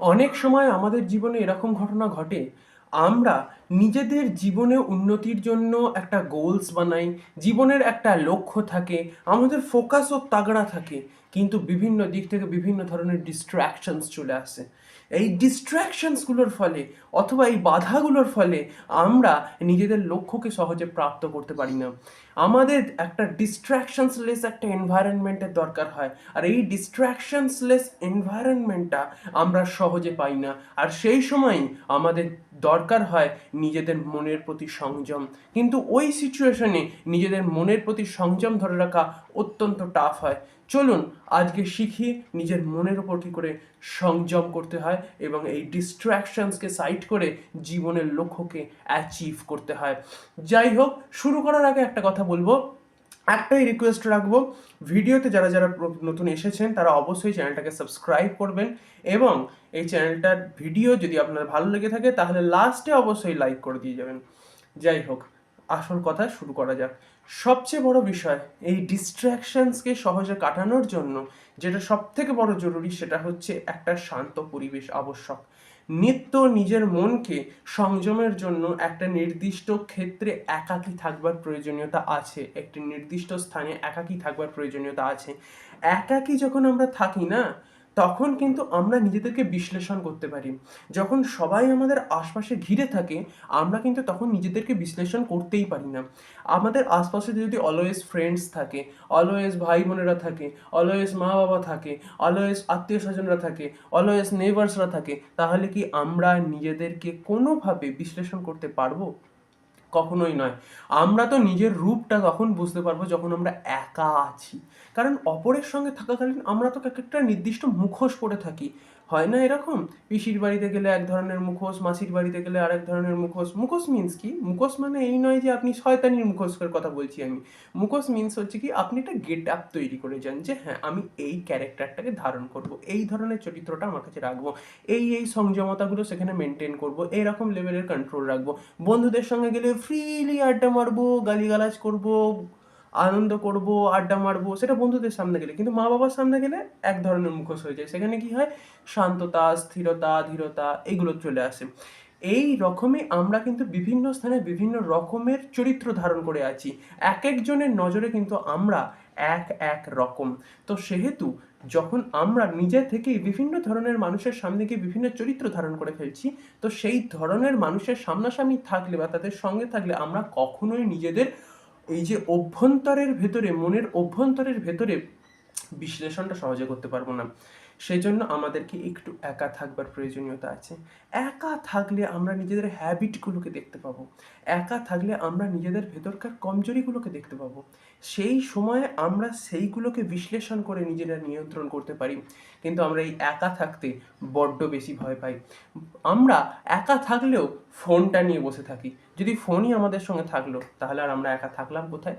অনেক সময় আমাদের জীবনে এরকম ঘটনা ঘটে আমরা নিজেদের জীবনে উন্নতির জন্য একটা গোলস বানাই, জীবনের একটা লক্ষ্য থাকে, আমাদের ফোকাসও তাগড়া থাকে, কিন্তু বিভিন্ন দিক থেকে বিভিন্ন ধরনের ডিস্ট্র্যাকশনস চলে আসে। এই ডিস্ট্র্যাকশনসগুলোর ফলে অথবা এই বাধাগুলোর ফলে আমরা নিজেদের লক্ষ্যকে সহজে প্রাপ্ত করতে পারি না। আমাদের একটা ডিস্ট্র্যাকশনসলেস একটা এনভায়রনমেন্টের দরকার হয়, আর এই ডিস্ট্র্যাকশনসলেস এনভায়রনমেন্টটা আমরা সহজে পাই না। আর সেই সময়ই আমাদের দরকার হয় নিজেদের মনের প্রতি সংযম। কিন্তু ওই সিচুয়েশনে নিজেদের মনের প্রতি সংযম ধরে রাখা অত্যন্ত টাফ হয়। চলুন আজকে শিখি নিজের মনের ওপর কী করে সংযম করতে হয় এবং এই ডিস্ট্র্যাকশনসকে সাইড করে জীবনের লক্ষ্যকে অ্যাচিভ করতে হয়। যাই হোক, শুরু করার আগে একটা কথা বলব। একটাই রিকোয়েস্ট রাখব, ভিডিওতে যারা যারা নতুন এসেছেন, তারা অবশ্যই চ্যানেলটাকে সাবস্ক্রাইব করবেন এবং এই চ্যানেলটার ভিডিও যদি আপনার ভালো লেগে থাকে, তাহলে লাস্টে অবশ্যই লাইক করে দিয়ে যাবেন। যাই হোক, আসল কথা শুরু করা যাক। সবচেয়ে বড় বিষয়, এই ডিস্ট্র্যাকশনসকে সহজে কাটানোর জন্য যেটা সব থেকে বড় জরুরি, সেটা হচ্ছে একটা শান্ত পরিবেশ আবশ্যক। নিত্য নিজের মনকে সংযমের জন্য একটা নির্দিষ্ট ক্ষেত্রে একাকী থাকবার প্রয়োজনীয়তা আছে। একটি নির্দিষ্ট স্থানে একাকী থাকবার প্রয়োজনীয়তা আছে। একাকী যখন আমরা থাকি না তখন কিন্তু আমরা নিজেদেরকে বিশ্লেষণ করতে পারি। যখন সবাই আমাদের আশপাশে ঘিরে থাকে, আমরা কিন্তু তখন নিজেদেরকে বিশ্লেষণ করতেই পারি না। আমাদের আশপাশে যদি অলওয়েজ ফ্রেন্ডস থাকে অলওয়েজ ভাই বোনেরা থাকে অলওয়েজ মা বাবা থাকে অলওয়েজ আত্মীয় স্বজনরা থাকে অলওয়েজ নেবার্সরা থাকে, তাহলে কি আমরা নিজেদেরকে কোনোভাবে বিশ্লেষণ করতে পারব? কখনোই নয়। আমরা তো নিজের রূপটা তখন বুঝতে পারব যখন আমরা একা আছি। কারণ অপরের সঙ্গে থাকাকালীন আমরা তো এক একটা নির্দিষ্ট মুখোশ পরে থাকি। হয় না এরকম? পিসির বাড়িতে গেলে এক ধরনের মুখোশ, মাসির বাড়িতে গেলে আরেক ধরনের মুখোশ। মুখোশ মিন্স কি? মুখোশ মানে এই নয় যে আপনি শয়তানির মুখোশের কথা বলছি আমি। মুখোশ মিন্স হচ্ছে কি, আপনি একটা গেট আপ তৈরি করে যান যে হ্যাঁ আমি এই ক্যারেক্টারটাকে ধারণ করব, এই ধরনের চরিত্রটা আমার কাছে রাখব, এই এই সংযমতাগুলো সেখানে মেনটেন করব, এরকম লেভেলের কন্ট্রোল রাখব। বন্ধুদের সঙ্গে গেলে ফ্রিলি আড্ডা মারবো, গালিগালাজ করব আনন্দ করব, আড্ডা মারবো, সেটা বন্ধুদের সামনে গেলে। কিন্তু মা বাবার সামনে গেলে এক ধরনের মুখোশ হয়ে যায়। সেখানে কি হয়? শান্ততা, স্থিরতা, ধীরতা এগুলো চলে আসে। এই রকমই আমরা কিন্তু বিভিন্ন স্থানে বিভিন্ন রকমের চরিত্র ধারণ করে আছি। এক একজনের নজরে কিন্তু আমরা এক এক রকম। তো সেহেতু যখন আমরা নিজে থেকেই বিভিন্ন ধরনের মানুষের সামনে গিয়ে বিভিন্ন চরিত্র ধারণ করে ফেলছি, তো সেই ধরনের মানুষের সামনাসামনি থাকলে বা তাদের সঙ্গে থাকলে আমরা কখনোই নিজেদের এই যে অভ্যন্তরের ভেতরে মনের অভ্যন্তরের ভেতরে বিশ্লেষণটা সহজে করতে পারব না। সেই জন্য আমাদেরকে একটু একা থাকবার প্রয়োজনীয়তা আছে। একা থাকলে আমরা নিজেদের হ্যাবিটগুলোকে দেখতে পাবো। একা থাকলে আমরা নিজেদের ভেতরকার কমজোরিগুলোকে দেখতে পাবো। সেই সময়ে আমরা সেইগুলোকে বিশ্লেষণ করে নিজেরা নিয়ন্ত্রণ করতে পারি। কিন্তু আমরা এই একা থাকতে বড্ড বেশি ভয় পাই। আমরা একা থাকলেও ফোনটা নিয়ে বসে থাকি। যদি ফোনই আমাদের সঙ্গে থাকল, তাহলে আর আমরা একা থাকলাম কোথায়?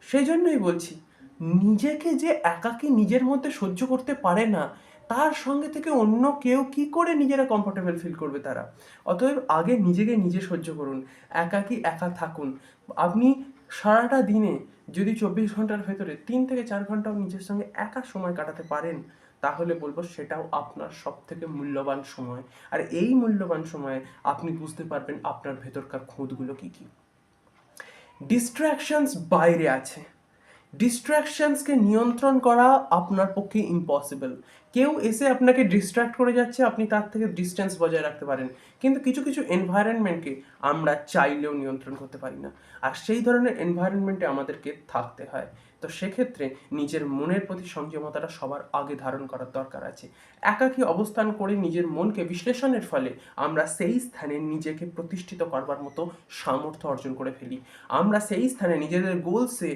সেই জন্যই বলছি, নিজেকে যে একাকী নিজের মধ্যে সহ্য করতে পারে না তার সঙ্গে থেকে অন্য কেউ কি করে নিজেরা কমফোর্টেবল ফিল করবে তারা? অতএব আগে নিজেকে নিজে সহ্য করুন, একাকী একা থাকুন। আপনি সারাটা দিনে যদি চব্বিশ ঘণ্টার ভেতরে তিন থেকে চার ঘন্টাও নিজের সঙ্গে একা সময় কাটাতে পারেন, তাহলে বলব সেটাও আপনার সব থেকে মূল্যবান সময়। আর এই মূল্যবান সময়ে আপনি বুঝতে পারবেন আপনার ভেতরকার খুঁতগুলো কি কি। ডিস্ট্র্যাকশনস বাইরে আছে। ডিস্ট্র্যাকশনসকে নিয়ন্ত্রণ করা আপনার পক্ষে ইম্পসিবল কেউ এসে আপনাকে ডিস্ট্র্যাক্ট করে যাচ্ছে, আপনি তার থেকে ডিস্টেন্স বজায় রাখতে পারেন। কিন্তু কিছু কিছু এনভায়রনমেন্টকে আমরা চাইলেও নিয়ন্ত্রণ করতে পারি না। আর সেই ধরনের এনভায়রনমেন্টে আমাদেরকে থাকতে হয়। তো সেক্ষেত্রে নিজের মনের প্রতি সংযমতাটা সবার আগে ধারণ করার দরকার আছে। একাকী অবস্থান করে নিজের মনকে বিশ্লেষণের ফলে আমরা সেই স্থানে নিজেকে প্রতিষ্ঠিত করবার মতো সামর্থ্য অর্জন করে ফেলি। আমরা সেই স্থানে নিজেদের গোলসে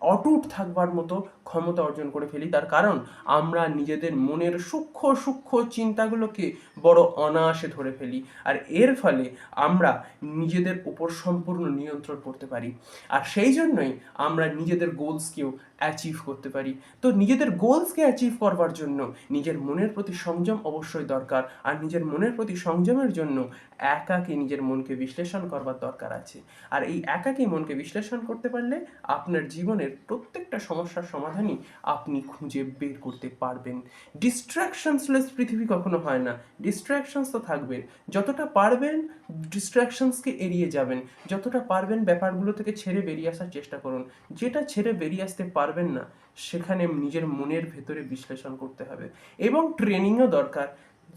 অটুট থাকবার মতো ক্ষমতা অর্জন করে ফেলি। তার কারণ, আমরা নিজেদের মনের সূক্ষ্ম সূক্ষ্ম চিন্তাগুলোকে বড় অনায়াসে ধরে ফেলি। আর এর ফলে আমরা নিজেদের উপর সম্পূর্ণ নিয়ন্ত্রণ করতে পারি। আর সেই জন্যই আমরা নিজেদের গোলসকেও অ্যাচিভ করতে পারি। তো নিজেদের গোলসকে অ্যাচিভ করবার জন্য নিজের মনের প্রতি সংযম অবশ্যই দরকার। আর নিজের মনের প্রতি সংযমের জন্য একাকে নিজের মনকে বিশ্লেষণ করবার দরকার আছে। আর এই একাকে মনকে বিশ্লেষণ করতে পারলে আপনার জীবনের প্রত্যেকটা সমস্যার সমাধানই আপনি খুঁজে বের করতে পারবেন। ডিস্ট্র্যাকশনসলেস পৃথিবী কখনো হয় না। ডিস্ট্র্যাকশনস তো থাকবে। যতটা পারবেন ডিস্ট্র্যাকশনসকে এড়িয়ে যাবেন। যতটা পারবেন ব্যাপারগুলো থেকে ছেড়ে বেরিয়ে আসার চেষ্টা করুন। যেটা ছেড়ে বেরিয়ে আসতে পারবেন না, সেখানে নিজের মনের ভেতরে বিশ্লেষণ করতে হবে। এবং ট্রেনিংও দরকার।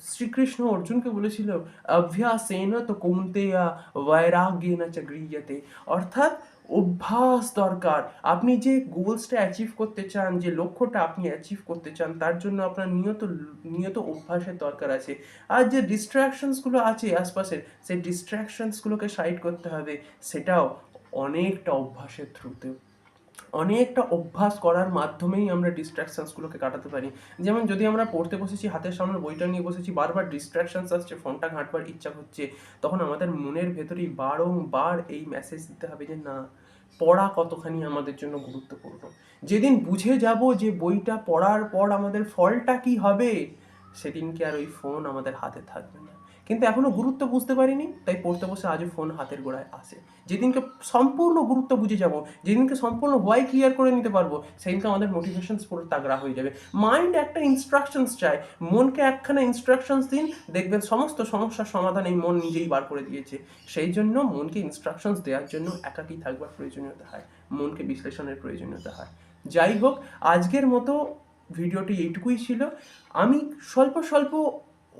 শ্রীকৃষ্ণ অর্জুনকে বলেছিল, অভ্যাসেন তো কৌন্তেয়া বৈরাগ্যেন চ গৃহ্যতে। অর্থাৎ অভ্যাস দরকার। আপনি যে গোলসটা অ্যাচিভ করতে চান, যে লক্ষ্যটা আপনি অ্যাচিভ করতে চান, তার জন্য আপনার নিয়ত নিয়ত অভ্যাসের দরকার আছে। আর যে ডিস্ট্র্যাকশনসগুলো আছে আশপাশের, সেই ডিস্ট্র্যাকশনসগুলোকে সাইড করতে হবে। সেটাও অনেকটা অভ্যাসের থ্রুতে অনেকটা অভ্যাস করার মাধ্যমেই আমরা ডিস্ট্র্যাকশনসগুলোকে কাটাতে পারি। যেমন যদি আমরা পড়তে বসেছি, হাতের সামনে বইটা নিয়ে বসেছি, বারবার ডিস্ট্র্যাকশনস আসছে, ফোনটা ঘাঁটবার ইচ্ছা হচ্ছে, তখন আমাদের মনের ভেতরেই বারংবার এই মেসেজ দিতে হবে যে, না, পড়া কতখানি আমাদের জন্য গুরুত্বপূর্ণ? যেদিন বুঝে যাব যে, বইটা পড়ার পর আমাদের ফলটা কি হবে, সেদিনকে আর ওই ফোন আমাদের হাতে থাকবে না। কিন্তু এখনও গুরুত্ব বুঝতে পারিনি, তাই পড়তে বসে আজও ফোন হাতের গোড়ায় আসে যেদিনকে সম্পূর্ণ গুরুত্ব বুঝে যাব, যেদিনকে সম্পূর্ণ হোয়াই ক্লিয়ার করে নিতে পারব, সেদিনকে আমাদের মোটিভেশনস পুরো তাগড়া হয়ে যাবে। মাইন্ড একটা ইনস্ট্রাকশনস চায় মনকে একখানা ইনস্ট্রাকশনস দিন, দেখবেন সমস্ত সমস্যার সমাধান এই মন নিজেই বার করে দিয়েছে। সেই জন্য মনকে ইনস্ট্রাকশনস দেওয়ার জন্য একাকী থাকবার প্রয়োজনীয়তা হয়, মনকে বিশ্লেষণের প্রয়োজনীয়তা হয়। যাই হোক, আজকের মতো ভিডিওটি এইটুকুই ছিল। আমি স্বল্প স্বল্প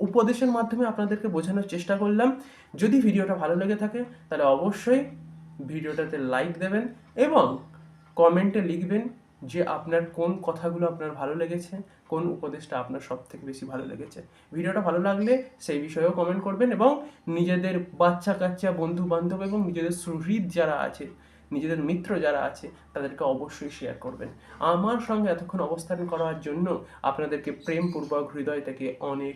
উপদেশের মাধ্যমে আপনাদেরকে বোঝানোর চেষ্টা করলাম। যদি ভিডিওটা ভালো লেগে থাকে, তাহলে অবশ্যই ভিডিওটাতে লাইক দেবেন এবং কমেন্টে লিখবেন যে আপনার কোন কথাগুলো আপনার ভালো লেগেছে, কোন উপদেশটা আপনার সব থেকে বেশি ভালো লেগেছে। ভিডিওটা ভালো লাগলে সেই বিষয়েও কমেন্ট করবেন এবং নিজেদের বাচ্চা কাচ্চা বন্ধু বান্ধব এবং নিজেদের সুহৃদ যারা আছে, নিজেদের মিত্র যারা আছে, তাদেরকে অবশ্যই শেয়ার করবেন। আমার সঙ্গে এতক্ষণ অবস্থান করার জন্য আপনাদেরকে প্রেমপূর্বক হৃদয় থেকে অনেক